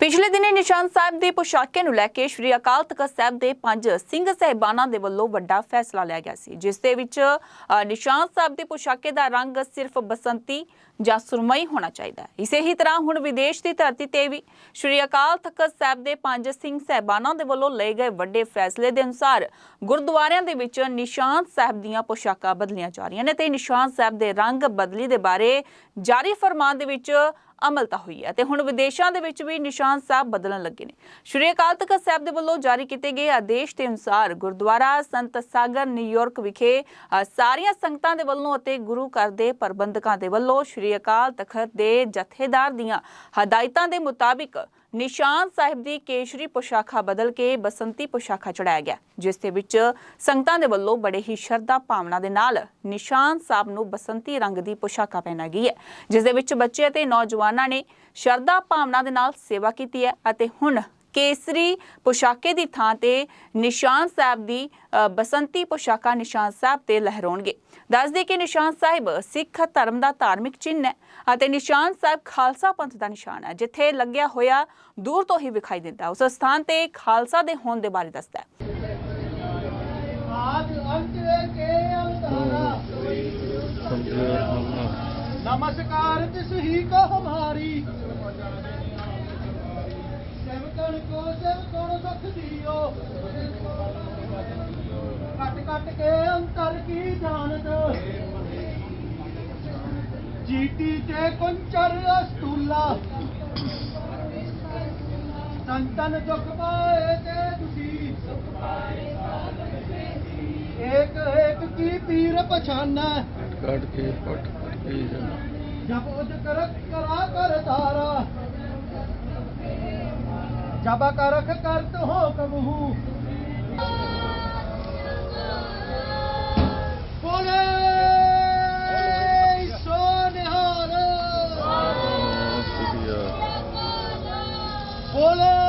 ਪਿਛਲੇ ਦਿਨੀ ਨਿਸ਼ਾਨ ਸਾਹਿਬ ਦੇ ਪੁਸ਼ਾਕੇ ਨੂੰ ਲੈ ਕੇ ਸ਼੍ਰੀ ਅਕਾਲ ਤਖਤ ਸਾਹਿਬ ਦੇ ਪੰਜ ਸਿੰਘ ਸਹਿਬਾਨਾਂ ਦੇ ਵੱਲੋਂ ਵੱਡਾ ਫੈਸਲਾ ਲਿਆ ਗਿਆ ਸੀ, ਜਿਸ ਦੇ ਵਿੱਚ ਨਿਸ਼ਾਨ ਸਾਹਿਬ ਦੇ ਪੁਸ਼ਾਕੇ ਦਾ ਰੰਗ ਸਿਰਫ ਬਸੰਤੀ ਜਾਂ ਸੁਰਮਈ ਹੋਣਾ ਚਾਹੀਦਾ ਹੈ। ਇਸੇ ਹੀ ਤਰ੍ਹਾਂ ਹੁਣ ਵਿਦੇਸ਼ ਦੀ ਧਰਤੀ ਤੇ ਵੀ ਸ਼੍ਰੀ ਅਕਾਲ ਤਖਤ ਸਾਹਿਬ ਦੇ ਪੰਜ ਸਿੰਘ ਸਹਿਬਾਨਾਂ ਦੇ ਵੱਲੋਂ ਲਏ ਗਏ ਵੱਡੇ ਫੈਸਲੇ ਦੇ ਅਨੁਸਾਰ ਗੁਰਦੁਆਰਿਆਂ ਦੇ ਵਿੱਚ ਨਿਸ਼ਾਨ ਸਾਹਿਬ ਦੀਆਂ ਪੁਸ਼ਾਕਾਂ ਬਦਲੀਆਂ ਜਾ ਰਹੀਆਂ ਨੇ ਤੇ ਨਿਸ਼ਾਨ ਸਾਹਿਬ ਦੇ ਰੰਗ ਬਦਲੀ ਦੇ ਬਾਰੇ ਜਾਰੀ ਫਰਮਾਨ ਦੇ ਵਿੱਚ ਅਮਲਤਾ ਹੋਈ ਹੈ ਤੇ ਹੁਣ ਵਿਦੇਸ਼ਾਂ ਦੇ ਵਿੱਚ ਵੀ ਨਿਸ਼ਾਨ ਸਾਹਿਬ ਬਦਲਣ ਲੱਗੇ ਨੇ। ਸ਼੍ਰੀ ਅਕਾਲ ਤਖਤ ਸਾਹਿਬ ਦੇ ਵੱਲੋਂ ਜਾਰੀ ਕੀਤੇ ਗਏ ਆਦੇਸ਼ ਦੇ ਅਨੁਸਾਰ ਗੁਰਦੁਆਰਾ ਸੰਤ ਸਾਗਰ ਨਿਊਯਾਰਕ ਵਿਖੇ ਸਾਰੀਆਂ ਸੰਗਤਾਂ ਦੇ ਵੱਲੋਂ ਅਤੇ ਗੁਰੂ ਘਰ ਦੇ ਪ੍ਰਬੰਧਕਾਂ ਦੇ ਵੱਲੋਂ ਸ਼੍ਰੀ ਅਕਾਲ ਤਖਤ ਦੇ ਜਥੇਦਾਰ ਦੀਆਂ ਹਦਾਇਤਾਂ ਦੇ ਮੁਤਾਬਿਕ ਨਿਸ਼ਾਨ ਸਾਹਿਬ ਦੀ ਕੇਸ਼ਰੀ ਪੋਸ਼ਾਖਾ ਬਦਲ ਕੇ ਬਸੰਤੀ ਪੋਸ਼ਾਖਾ ਚੜਾਇਆ ਗਿਆ, ਜਿਸ ਦੇ ਵਿੱਚ ਸੰਗਤਾਂ ਦੇ ਵੱਲੋਂ ਬੜੇ ਹੀ ਸ਼ਰਧਾ ਭਾਵਨਾ ਦੇ ਨਾਲ ਨਿਸ਼ਾਨ ਸਾਹਿਬ ਨੂੰ ਬਸੰਤੀ ਰੰਗ ਦੀ ਪੋਸ਼ਾਕਾ ਪਹਿਨਾ ਗਈ ਹੈ, ਜਿਸ ਦੇ ਵਿੱਚ ਬੱਚੇ ਅਤੇ ਨੌਜਵਾਨਾਂ ਨੇ ਸ਼ਰਧਾ ਭਾਵਨਾ ਦੇ ਨਾਲ ਸੇਵਾ ਕੀਤੀ ਹੈ ਅਤੇ ਹੁਣ ਕੇਸਰੀ ਪੁਸ਼ਾਕੇ ਦੀ ਥਾਂ ਤੇ ਨਿਸ਼ਾਨ ਸਾਹਿਬ ਦੀ ਬਸੰਤੀ ਪੁਸ਼ਾਕਾ ਨਿਸ਼ਾਨ ਸਾਹਿਬ ਤੇ ਲਹਿਰਾਉਣਗੇ। ਦੱਸਦੇ ਕਿ ਨਿਸ਼ਾਨ ਸਾਹਿਬ ਸਿੱਖ ਧਰਮ ਦਾ ਧਾਰਮਿਕ ਚਿੰਨ੍ਹ ਹੈ ਅਤੇ ਨਿਸ਼ਾਨ ਸਾਹਿਬ ਖਾਲਸਾ ਪੰਥ ਦਾ ਨਿਸ਼ਾਨ ਹੈ ਜਿੱਥੇ ਲੱਗਿਆ ਹੋਇਆ ਦੂਰ ਤੋਂ ਹੀ ਵਿਖਾਈ ਦਿੰਦਾ ਉਸ ਸਥਾਨ ਤੇ ਖਾਲਸਾ ਦੇ ਹੋਣ ਦੇ ਬਾਰੇ ਦੱਸਦਾ ਨਮਸਕਾਰ ਤਿਸ ਹੀ ਹਮਾਰੀ। ਕੱਟ ਕੱਟ ਕੇ ਅੰਤਰ ਕੀ ਜਾਣਦ ਜੀਟੀ ਤੇ ਕੁੰਚਰ ਅਸਤੂਲਾ। ਸੰਤਨ ਦੁਖ ਪਾਏ ਤੇ ਦੁਖੀ। ਇੱਕ ਇੱਕ ਕੀ ਪੀਰ ਪਛਾਨਾ? ਕੱਟ ਕੇ ਪਟ ਕੇ ਜਪ ਉਦ ਕਰ ਕਰਾ ਕਰ ਤਾਰਾ जब करख करत हो कबहू। बोले सोनिहार बोले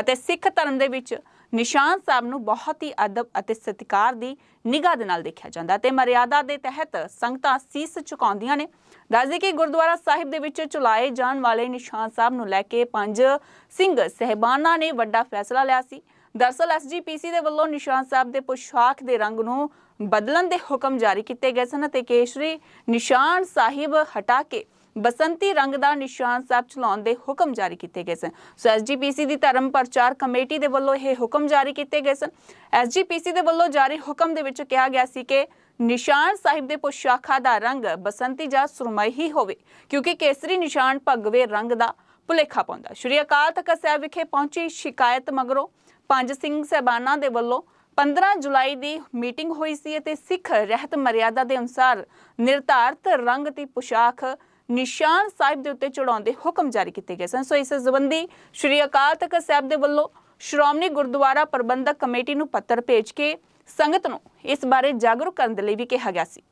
ਅਤੇ ਸਿੱਖ ਧਰਮ ਦੇ ਵਿੱਚ ਨਿਸ਼ਾਨ ਸਾਹਿਬ ਨੂੰ ਬਹੁਤ ਹੀ ਅਦਬ ਅਤੇ ਸਤਿਕਾਰ ਦੀ ਨਿਗਾਹ ਦੇ ਨਾਲ ਦੇਖਿਆ ਜਾਂਦਾ ਤੇ ਮਰਿਆਦਾ ਦੇ ਤਹਿਤ ਸੰਗਤਾਂ ਸੀਸ ਝੁਕਾਉਂਦੀਆਂ ਨੇ। ਦੱਸਦੇ ਕਿ ਗੁਰਦੁਆਰਾ ਸਾਹਿਬ ਦੇ ਵਿੱਚ ਚੁਲਾਏ ਜਾਣ ਵਾਲੇ ਨਿਸ਼ਾਨ ਸਾਹਿਬ ਨੂੰ ਲੈ ਕੇ ਪੰਜ ਸਿੰਘ ਸਹਿਬਾਨਾਂ ਨੇ ਵੱਡਾ ਫੈਸਲਾ ਲਿਆ ਸੀ। ਦਰਸਲ ਐਸਜੀਪੀਸੀ ਦੇ ਵੱਲੋਂ ਨਿਸ਼ਾਨ ਸਾਹਿਬ ਦੇ ਪੁਸ਼ਾਕ ਦੇ ਰੰਗ ਨੂੰ ਬਦਲਣ ਦੇ ਹੁਕਮ ਜਾਰੀ ਕੀਤੇ ਗਏ ਸਨ ਅਤੇ ਕੇਸ਼ਰੀ ਨਿਸ਼ਾਨ ਸਾਹਿਬ ਹਟਾ ਕੇ ਬਸੰਤੀ ਰੰਗ ਦਾ ਨਿਸ਼ਾਨ ਸਾਹਿਬ ਚਲਾਉਣ ਦੇ ਹੁਕਮ ਜਾਰੀ ਕੀਤੇ ਗਏ ਸਨ। ਸੋ ਐਸਜੀਪੀਸੀ ਦੀ ਧਰਮ ਪ੍ਰਚਾਰ ਕਮੇਟੀ ਦੇ ਵੱਲੋਂ ਇਹ ਹੁਕਮ ਜਾਰੀ ਕੀਤੇ ਗਏ ਸਨ। ਐਸਜੀਪੀਸੀ ਦੇ ਵੱਲੋਂ ਜਾਰੀ ਹੁਕਮ ਦੇ ਵਿੱਚ ਕਿਹਾ ਗਿਆ ਸੀ ਕਿ ਨਿਸ਼ਾਨ ਸਾਹਿਬ ਦੇ ਪੁਸ਼ਾਖਾ ਦਾ ਰੰਗ ਬਸੰਤੀ ਜਾਂ ਸੁਰਮਈ ਹੀ ਹੋਵੇ, ਕਿਉਂਕਿ ਕੇਸਰੀ ਨਿਸ਼ਾਨ ਭਗਵੇ ਰੰਗ ਦਾ ਭੁਲੇਖਾ ਪਾਉਂਦਾ। ਸ਼੍ਰੀ ਅਕਾਲ ਤਖਤ ਸਾਹਿਬ ਵਿਖੇ ਪਹੁੰਚੀ ਸ਼ਿਕਾਇਤ ਮਗਰੋਂ ਪੰਜ ਸਿੰਘ ਸਹਿਬਾਨਾਂ ਦੇ ਵੱਲੋਂ 15 ਜੁਲਾਈ ਦੀ ਮੀਟਿੰਗ ਹੋਈ ਸੀ ਅਤੇ ਸਿੱਖ ਰਹਿਤ ਮਰਿਆਦਾ ਦੇ ਅਨੁਸਾਰ ਨਿਰਧਾਰਤ ਰੰਗ ਦੀ ਪੁਸ਼ਾਕ ਨਿਸ਼ਾਨ ਸਾਹਿਬ ਦੇ ਉੱਤੇ ਚੜਾਉਣ ਦੇ ਹੁਕਮ ਜਾਰੀ ਕੀਤੇ ਗਏ ਸਨ। ਸੋ ਇਸ ਸੰਬੰਧੀ ਸ਼੍ਰੀ ਅਕਾਲ ਤਖਤ ਸਾਹਿਬ ਦੇ ਵੱਲੋਂ ਸ਼੍ਰੋਮਣੀ ਗੁਰਦੁਆਰਾ ਪ੍ਰਬੰਧਕ ਕਮੇਟੀ ਨੂੰ ਪੱਤਰ ਭੇਜ ਕੇ ਸੰਗਤ ਨੂੰ ਇਸ ਬਾਰੇ ਜਾਗਰੂਕ ਕਰਨ ਦੇ ਲਈ ਵੀ ਕਿਹਾ ਗਿਆ ਸੀ।